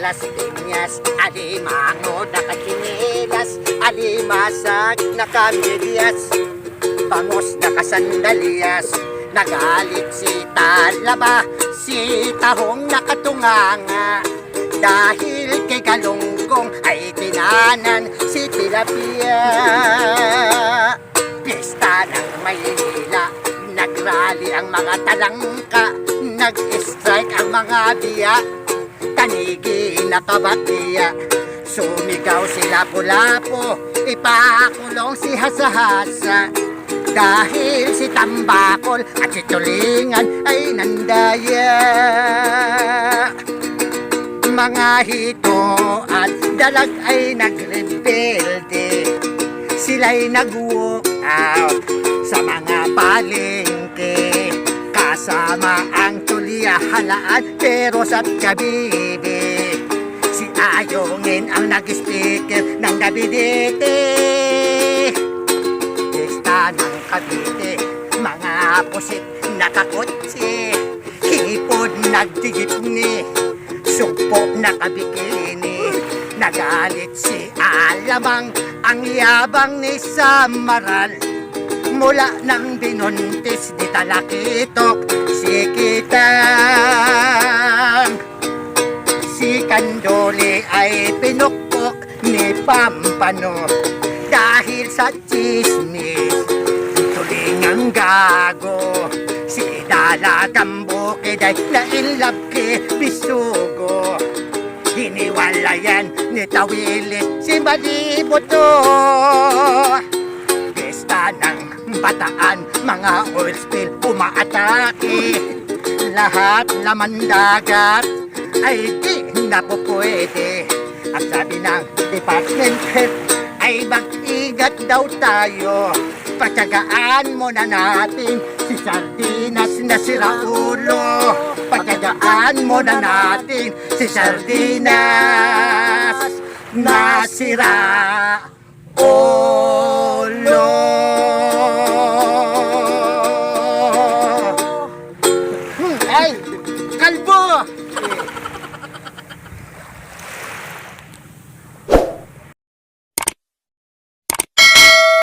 las piñas, alimango nakachinilas, alimasag nakamilyas, bangos nakasandalias, nagalit si Talaba, si Tahong nakatunganga, dahil kay Galunggong ay tinanan si Tilapia. Pista ng Maynila, nagrally ang mga talangka, nag-strike ang mga biya, tanigi nakabatiya. Sumigaw si Lapu-Lapu, ipakulong si Hasa-Hasa. Dahil si Tambakol at si Tulingan ay nandaya mga hito at dalag ay nagrebelde Sila'y nag-walk out sa mga palengke Kasama halaan pero sa kabibi. Si Ayongin ang nag-speaker ng Gabidete Pista ng Cavite Mga pusit nakakotse Hipod nagtigitni Sugpo nakabikini Nagalit si Alamang Ang yabang ni Samaral. Mula nang binuntis ni Talakitok Si Si Kandoli ay pinukpok ni Pampano. Dahil sa chismis Tulingang gago Si Dalagang bukid ay nailab kay Bisugo. Hiniwalayan ni Tawilis si Malibuto. Pista ng bataan, mga oil spill umaatake. Lahat laman dagat ay di napupwede At sabi ng department head ay mag-ingat daw tayo Patyagaan mo na natin si Sardinas na si Raulo Patyagaan mo na natin si Sardinas na si Raulo hmm, Ay! Kalbo!